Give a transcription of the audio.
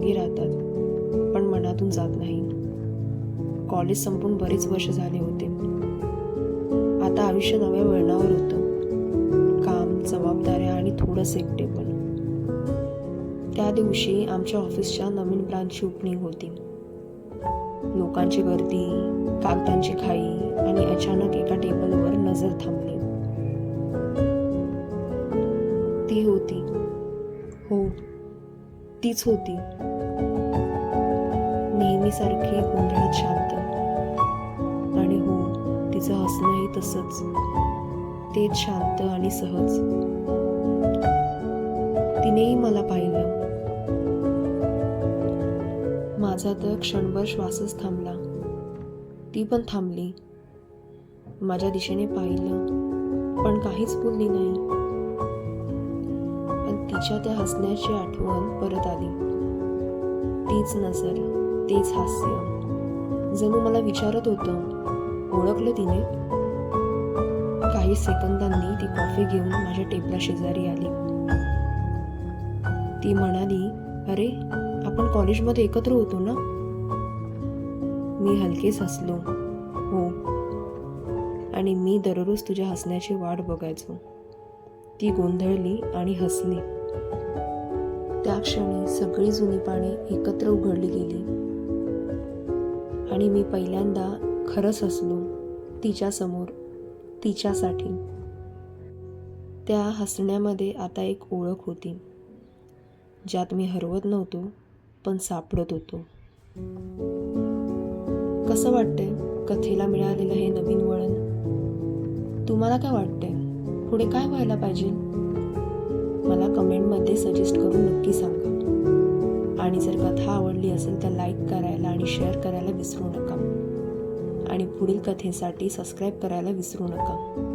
मागे राहतात. पण मनातून जात नाही. कॉलेज संपून बरेच वर्ष झाले होते. आता आयुष्य नव्या वळणावर होतं. काम जबाबदाऱ्या आणि थोडंसं एकटेपण. त्या दिवशी आमच्या ऑफिसच्या नवीन ब्रांचची ओपनिंग होती. लोकांची गर्दी कागदांची खाई आणि अचानक एका टेबलवर नजर थांबली. ती होती. हो तीच होती. नेहमीसारखी गोंधळात शांत. आणि हो तिचं हसणंही तसंच. तेच शांत आणि सहज. तिनेही मला पाहिलं. माझा तर क्षणभर श्वासच थांबला. ती पण थांबली. माझ्या दिशेने पाहिलं. पण काहीच बोलली नाही. पण तिच्या त्या हसण्याची आठवण परत आली. तीच नजर. तेच हास्य. जणू मला विचारत होतं ओळखलं तिने? काही सेकंदांनी ती कॉफी घेऊन माझ्या टेबला शेजारी आली. ती म्हणाली अरे आपण कॉलेजमध्ये एकत्र होतो ना? मी हलकेच हसलो. हो. आणि मी दररोज तुझ्या हसण्याची वाट बघायचो. ती गोंधळली आणि हसली. त्या क्षणी सगळी जुनी पाने एकत्र उघडली गेली. आणि मी पहिल्यांदा खरंच हसलो तिच्यासमोर तिच्यासाठी. त्या हसण्यामध्ये आता एक ओळख होती ज्यात मी हरवत नव्हतो पण सापडत होतो. कसं वाटतंय? कथेला मिळालेलं हे नवीन वळण. तुम्हाला काय वाटतंय? पुढे काय व्हायला पाहिजे? मला कमेंटमध्ये सजेस्ट करून नक्की सांगा. आणि जर कथा आवडली असेल तर लाईक करायला आणि शेअर करायला विसरू नका. आणि पुढील कथेसाठी सबस्क्राईब करायला विसरू नका.